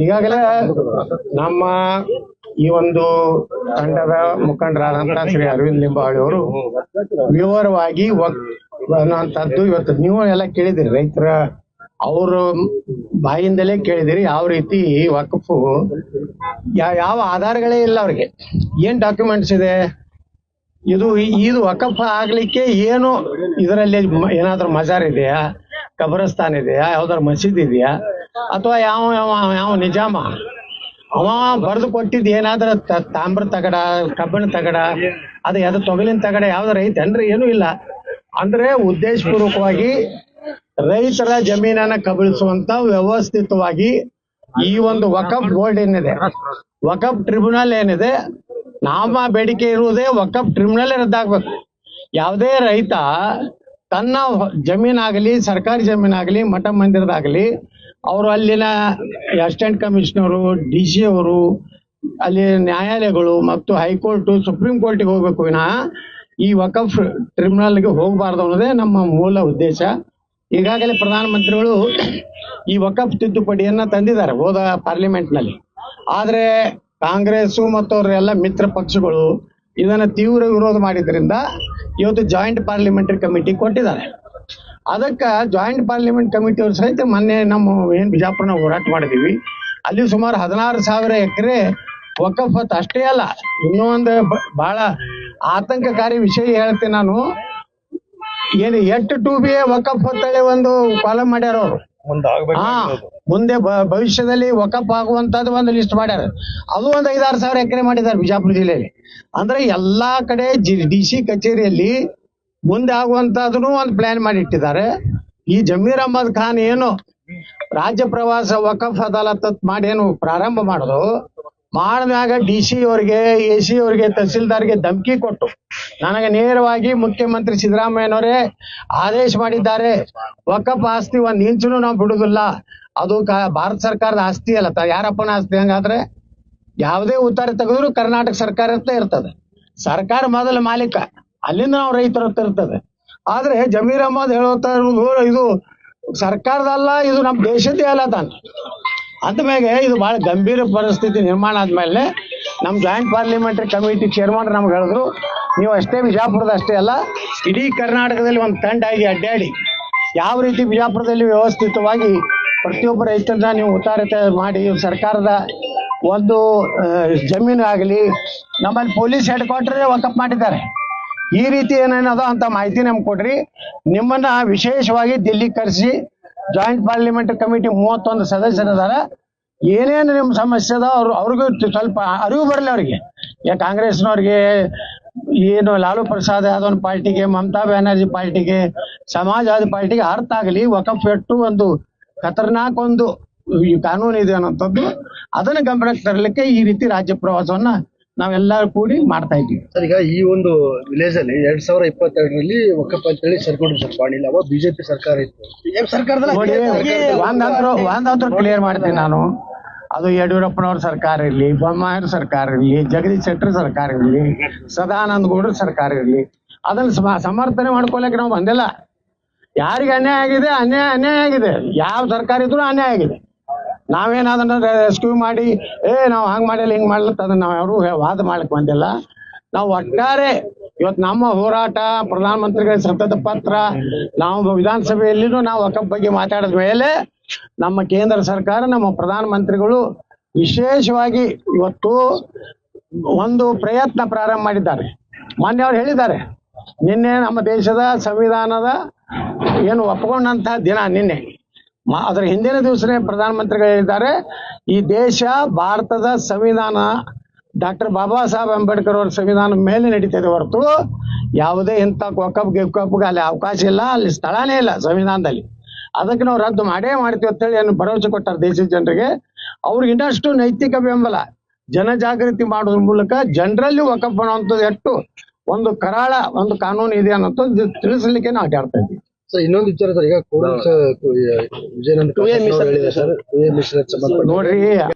ಈಗಾಗಲೇ ನಮ್ಮ ಈ ಒಂದು ತಂಡದ ಮುಖಂಡರಾದಂತ ಶ್ರೀ ಅರವಿಂದ್ ಲಿಂಬಾವಳಿ ಅವರು ವಿವರವಾಗಿ ಅನ್ನುವಂಥದ್ದು ಇವತ್ತು ನೀವು ಎಲ್ಲ ಕೇಳಿದಿರಿ ರೈತರ ಅವ್ರ ಬಾಯಿಂದಲೇ ಕೇಳಿದಿರಿ ಯಾವ ರೀತಿ ವಕಫು ಯಾವ ಆಧಾರಗಳೇ ಇಲ್ಲ ಅವ್ರಿಗೆ. ಏನ್ ಡಾಕ್ಯುಮೆಂಟ್ಸ್ ಇದೆ? ಇದು ಇದು ವಕಫ್ ಆಗ್ಲಿಕ್ಕೆ ಏನು ಇದರಲ್ಲಿ ಏನಾದ್ರೂ ಮಜಾರ್ ಇದೆಯಾ ಕಬ್ರಸ್ತಾನ್ ಇದೆಯಾ? ಯಾವ್ದಾದ್ರು ಮಸೀದ್ ಇದೆಯಾ? ಅಥವಾ ಯಾವ ಯಾವ ಯಾವ ನಿಜಾಮ? ಅವ ಬರೆದು ಕೊಟ್ಟಿದ್ ಏನಾದ್ರ ತಾಮ್ರ ತಗಡ, ಕಬ್ಬಿಣ ತಗಡ, ಅದು ಯಾವ್ದು ತೊಗಲಿನ ತಗಡ ಯಾವ್ದಾರ ಅಂದ್ರೆ ಏನು ಇಲ್ಲ. ಅಂದ್ರೆ ಉದ್ದೇಶಪೂರ್ವಕವಾಗಿ ರೈತರ ಜಮೀನನ್ನ ಕಬಳಿಸುವಂತ ವ್ಯವಸ್ಥಿತವಾಗಿ ಈ ಒಂದು ವಕಫ್ ಬೋರ್ಡ್ ಏನಿದೆ, ವಕಫ್ ಟ್ರಿಬ್ಯುನಲ್ ಏನಿದೆ, ನಾಮ ಬೇಡಿಕೆ ಇರುವುದೇ ವಕಫ್ ಟ್ರಿಬ್ಯುನಲ್ ರದ್ದಾಗ್ಬೇಕು. ಯಾವುದೇ ರೈತ ತನ್ನ ಜಮೀನಾಗಲಿ, ಸರ್ಕಾರಿ ಜಮೀನಾಗಲಿ, ಮಠ ಮಂದಿರದಾಗಲಿ, ಅವರು ಅಲ್ಲಿನ ಅಸಿಸ್ಟೆಂಟ್ ಕಮಿಷನರು, ಡಿ ಸಿ ಅವರು, ಅಲ್ಲಿ ನ್ಯಾಯಾಲಯಗಳು ಮತ್ತು ಹೈಕೋರ್ಟ್, ಸುಪ್ರೀಂ ಕೋರ್ಟಿಗೆ ಹೋಗ್ಬೇಕು ವಿನಃ ಈ ವಕಫ್ ಟ್ರಿಬ್ಯುನಲ್ಗೆ ಹೋಗಬಾರ್ದು ಅನ್ನೋದೇ ನಮ್ಮ ಮೂಲ ಉದ್ದೇಶ. ಈಗಾಗಲೇ ಪ್ರಧಾನಮಂತ್ರಿಗಳು ಈ ವಕಫ್ ತಿದ್ದುಪಡಿಯನ್ನ ತಂದಿದ್ದಾರೆ ಹೋದ ಪಾರ್ಲಿಮೆಂಟ್ನಲ್ಲಿ ಆದ್ರೆ ಕಾಂಗ್ರೆಸ್ ಮತ್ತು ಅವರೆಲ್ಲ ಮಿತ್ರ ಪಕ್ಷಗಳು ಇದನ್ನ ತೀವ್ರ ವಿರೋಧ ಮಾಡಿದ್ರಿಂದ ಇವತ್ತು ಜಾಯಿಂಟ್ ಪಾರ್ಲಿಮೆಂಟರಿ ಕಮಿಟಿ ಕೊಟ್ಟಿದ್ದಾರೆ. ಅದಕ್ಕ ಜಾಯಿಂಟ್ ಪಾರ್ಲಿಮೆಂಟ್ ಕಮಿಟಿ ಅವ್ರ ಸಹಿತ ಮೊನ್ನೆ ನಮ್ಮ ಏನು ಬಿಜಾಪುರನ ಹೋರಾಟ ಮಾಡಿದೀವಿ. ಅಲ್ಲಿ ಸುಮಾರು ಹದಿನಾರು ಸಾವಿರ ಎಕರೆ ವಕಫತ್ ಅಷ್ಟೇ ಅಲ್ಲ, ಇನ್ನೂ ಒಂದು ಬಹಳ ಆತಂಕಕಾರಿ ವಿಷಯ ಹೇಳ್ತೀನಿ ನಾನು. ಏನು ಎಟ್ ಟು ಬಿ ವಕಫ್ ಅಂತೇಳಿ ಒಂದು ಕಾಲಂ ಮಾಡ್ಯಾರ ಅವರು ಹಾ ಮುಂದೆ ಭವಿಷ್ಯದಲ್ಲಿ ವಕಫ್ ಆಗುವಂತದ್ದು ಒಂದು ಲಿಸ್ಟ್ ಮಾಡ್ಯಾರ. ಅದು ಒಂದ್ ಐದಾರು ಸಾವಿರ ಎಕರೆ ಮಾಡಿದ್ದಾರೆ ಬಿಜಾಪುರ ಜಿಲ್ಲೆಯಲ್ಲಿ. ಅಂದ್ರೆ ಎಲ್ಲಾ ಕಡೆ ಡಿ ಸಿ ಕಚೇರಿಯಲ್ಲಿ ಮುಂದೆ ಆಗುವಂತದನ್ನು ಒಂದು ಪ್ಲಾನ್ ಮಾಡಿ ಇಟ್ಟಿದ್ದಾರೆ ಈ ಜಮೀರ್ ಅಹಮದ್ ಖಾನ್ ಏನು ರಾಜ್ಯ ಪ್ರವಾಸ ವಕಫ್ ಅದಾಲತ್ ಮಾಡೇನು ಮಾಡಿ ಏನು ಪ್ರಾರಂಭ ಮಾಡುದು ಮಾಡಿದಾಗ ಡಿ ಸಿ ಅವರಿಗೆ ಎ ಸಿ ಅವ್ರಿಗೆ ತಹಸೀಲ್ದಾರ್ಗೆ ಧಮಕಿ ಕೊಟ್ಟು ನನಗೆ ನೇರವಾಗಿ ಮುಖ್ಯಮಂತ್ರಿ ಸಿದ್ದರಾಮಯ್ಯನವರೇ ಆದೇಶ ಮಾಡಿದ್ದಾರೆ. ವಕಫ್ ಆಸ್ತಿ ಒಂದ್ ಇಂಚುನು ನಾವು ಬಿಡುದಿಲ್ಲ. ಅದು ಭಾರತ ಸರ್ಕಾರದ ಆಸ್ತಿ ಅಲ್ಲ. ಯಾರಪ್ಪನ ಆಸ್ತಿ ಹಂಗಾದ್ರೆ ಯಾವುದೇ ಉತ್ತರ ತೆಗೆದ್ರು ಕರ್ನಾಟಕ ಸರ್ಕಾರ ಅಂತ ಇರ್ತದೆ. ಸರ್ಕಾರ ಮೊದಲ ಮಾಲೀಕ. ಅಲ್ಲಿಂದ ನಾವು ರೈತರ ಹತ್ರ ಇರ್ತದೆ. ಆದ್ರೆ ಜಮೀರ್ ಅಹಮದ್ ಹೇಳುತ್ತಾ ಇರುವುದು ಇದು ಸರ್ಕಾರದಲ್ಲ, ಇದು ನಮ್ಮ ದೇಶದ್ದೇ ಅಲ್ಲ ತಾನು. ಅಂದಮೇಲೆ ಇದು ಬಹಳ ಗಂಭೀರ ಪರಿಸ್ಥಿತಿ ನಿರ್ಮಾಣ ಆದ್ಮೇಲೆ ನಮ್ಮ ಜಾಯಿಂಟ್ ಪಾರ್ಲಿಮೆಂಟರಿ ಕಮಿಟಿ ಚೇರ್ಮನ್ ನಮ್ಗೆ ಹೇಳಿದ್ರು ನೀವು ಅಷ್ಟೇ ಬಿಜಾಪುರದ ಅಷ್ಟೇ ಅಲ್ಲ, ಇಡೀ ಕರ್ನಾಟಕದಲ್ಲಿ ಒಂದು ತಂಡ ಆಗಿ ಅಡ್ಡಾಡಿ, ಯಾವ ರೀತಿ ಬಿಜಾಪುರದಲ್ಲಿ ವ್ಯವಸ್ಥಿತವಾಗಿ ಪ್ರತಿಯೊಬ್ಬ ರೈತರನ್ನ ನೀವು ಉತ್ತಾರತೆ ಮಾಡಿ, ಸರ್ಕಾರದ ಒಂದು ಜಮೀನು ಆಗಲಿ, ನಮ್ಮಲ್ಲಿ ಪೊಲೀಸ್ ಹೆಡ್ ಕ್ವಾರ್ಟರ್ ವಕಪ್ ಮಾಡಿದ್ದಾರೆ. ಈ ರೀತಿ ಏನೇನದ ಅಂತ ಮಾಹಿತಿ ನಮ್ಗೆ ಕೊಡ್ರಿ. ನಿಮ್ಮನ್ನ ವಿಶೇಷವಾಗಿ ದಿಲ್ಲಿ ಕರೆಸಿ ಜಾಯಿಂಟ್ ಪಾರ್ಲಿಮೆಂಟ್ ಕಮಿಟಿ ಮೂವತ್ತೊಂದು ಸದಸ್ಯರಿದಾರ. ಏನೇನು ನಿಮ್ಮ ಸಮಸ್ಯೆ ಅದ ಅವ್ರು, ಅವ್ರಿಗೂ ಸ್ವಲ್ಪ ಅರಿವು ಬರಲಿ ಅವ್ರಿಗೆ. ಯಾ ಕಾಂಗ್ರೆಸ್ನವ್ರಿಗೆ ಏನು ಲಾಲು ಪ್ರಸಾದ್ ಯಾದವ್ ಪಾರ್ಟಿಗೆ ಮಮತಾ ಬ್ಯಾನರ್ಜಿ ಪಾರ್ಟಿಗೆ ಸಮಾಜವಾದಿ ಪಾರ್ಟಿಗೆ ಅರ್ಥ ಆಗಲಿ. ವಕಫ್ ಎಟ್ಟು ಒಂದು ಖತರ್ನಾಕ್ ಒಂದು ಈ ಕಾನೂನು ಇದೆ ಅನ್ನೋಂಥದ್ದು ಅದನ್ನ ಗಮನಕ್ಕೆ ತರಲಿಕ್ಕೆ ಈ ರೀತಿ ರಾಜ್ಯ ಪ್ರವಾಸವನ್ನ ನಾವೆಲ್ಲರೂ ಕೂಡಿ ಮಾಡ್ತಾ ಇದ್ದೀವಿ. ಸರ್ ಈಗ ಈ ಒಂದು ವಿಲೇಜ್ ಅಲ್ಲಿ ಎರಡ್ ಸಾವಿರ ಇಪ್ಪತ್ತೆರಡರಲ್ಲಿ ಒಕ್ಕಪ್ಪ ಅಂತೇಳಿ ಸರ್ಕೊಂಡು ಸರ್ ಮಾಡಿಲ್ಲ ಅವಾಗ ಬಿಜೆಪಿ ಸರ್ಕಾರ ಇತ್ತು. ಸರ್ಕಾರದಲ್ಲಿ ಕ್ಲಿಯರ್ ಮಾಡ್ತೀನಿ ನಾನು. ಅದು ಯಡಿಯೂರಪ್ಪನವ್ರ ಸರ್ಕಾರ ಇರಲಿ, ಬೊಮ್ಮಾಯಿರ ಸರ್ಕಾರ ಇರಲಿ, ಜಗದೀಶ್ ಶೆಟ್ಟರ್ ಸರ್ಕಾರ ಇರಲಿ, ಸದಾನಂದ ಗೌಡ್ರ ಸರ್ಕಾರ ಇರಲಿ, ಅದನ್ನ ಸಮ- ಸಮರ್ಥನೆ ಮಾಡ್ಕೊಳಕ್ಕೆ ನಾವು ಬಂದಿಲ್ಲ. ಯಾರಿಗೆ ಅನ್ಯಾಯ ಆಗಿದೆ? ಅನ್ಯಾಯ ಅನ್ಯಾಯ ಆಗಿದೆ. ಯಾವ ಸರ್ಕಾರ ಇದ್ರು ಅನ್ಯಾಯ ಆಗಿದೆ. ನಾವೇನಾದ್ರೂ ರೆಸ್ಕ್ಯೂ ಮಾಡಿ, ಏ, ನಾವು ಹಂಗ್ ಮಾಡಿಲ್ಲ, ಹಿಂಗ್ ಮಾಡ್ಲತ್ತ ಅದನ್ನ ನಾವು ಯಾರು ವಾದ ಮಾಡಕ್ಕೆ ಬಂದಿಲ್ಲ. ನಾವು ಒಟ್ಟಾರೆ ಇವತ್ತು ನಮ್ಮ ಹೋರಾಟ, ಪ್ರಧಾನಮಂತ್ರಿಗಳ ಸತತ ಪತ್ರ, ನಾವು ವಿಧಾನಸಭೆಯಲ್ಲಿನೂ ನಾವು ವಕಫ್ ಬಗ್ಗೆ ಮಾತಾಡಿದ ಮೇಲೆ ನಮ್ಮ ಕೇಂದ್ರ ಸರ್ಕಾರ, ನಮ್ಮ ಪ್ರಧಾನಮಂತ್ರಿಗಳು ವಿಶೇಷವಾಗಿ ಇವತ್ತು ಒಂದು ಪ್ರಯತ್ನ ಪ್ರಾರಂಭ ಮಾಡಿದ್ದಾರೆ. ಮೊನ್ನೆ ಅವ್ರು ಹೇಳಿದ್ದಾರೆ, ನಿನ್ನೆ ನಮ್ಮ ದೇಶದ ಸಂವಿಧಾನದ ಏನು ಒಪ್ಪಿಕೊಂಡಂತಹ ದಿನ ನಿನ್ನೆ. ಅದರ ಹಿಂದಿನ ದಿವಸನೇ ಪ್ರಧಾನಮಂತ್ರಿಗಳು ಹೇಳಿದ್ದಾರೆ, ಈ ದೇಶ ಭಾರತದ ಸಂವಿಧಾನ ಡಾಕ್ಟರ್ ಬಾಬಾ ಸಾಹೇಬ್ ಅಂಬೇಡ್ಕರ್ ಅವರ ಸಂವಿಧಾನ ಮೇಲೆ ನಡೀತದೆ ಹೊರತು ಯಾವುದೇ ಇಂಥ ಕೊಕ್ಕಪ್ ಗಿಕ್ಕಪ್ಗೆ ಅಲ್ಲಿ ಅವಕಾಶ ಇಲ್ಲ ಅಲ್ಲಿ ಸ್ಥಳನೇ ಇಲ್ಲ ಸಂವಿಧಾನದಲ್ಲಿ. ಅದಕ್ಕೆ ನಾವು ರದ್ದು ಮಾಡೇ ಮಾಡ್ತೀವಿ ಅಂತೇಳಿ ಏನು ಭರವಸೆ ಕೊಟ್ಟಾರೆ ದೇಶದ ಜನರಿಗೆ. ಅವ್ರಿಗೆ ಇನ್ನಷ್ಟು ನೈತಿಕ ಬೆಂಬಲ. ಜನಜಾಗೃತಿ ಮಾಡೋದ್ರ ಮೂಲಕ ಜನರಲ್ಲಿ ವಕಫ್ ಅನ್ನೋಂಥದ್ದು ಎಷ್ಟು ಒಂದು ಕರಾಳ ಒಂದು ಕಾನೂನು ಇದೆ ಅನ್ನೋದು ತಿಳಿಸ್ಲಿಕ್ಕೆ ನಾವು ಆಟಾಡ್ತಾ ಇದ್ದೀವಿ. ಸರ್ ಇನ್ನೊಂದು ವಿಚಾರ ಸರ್ ಈಗ ಕೂಡ ವಿಜಯನಂದ ಸರ್. ನೋಡ್ರಿ.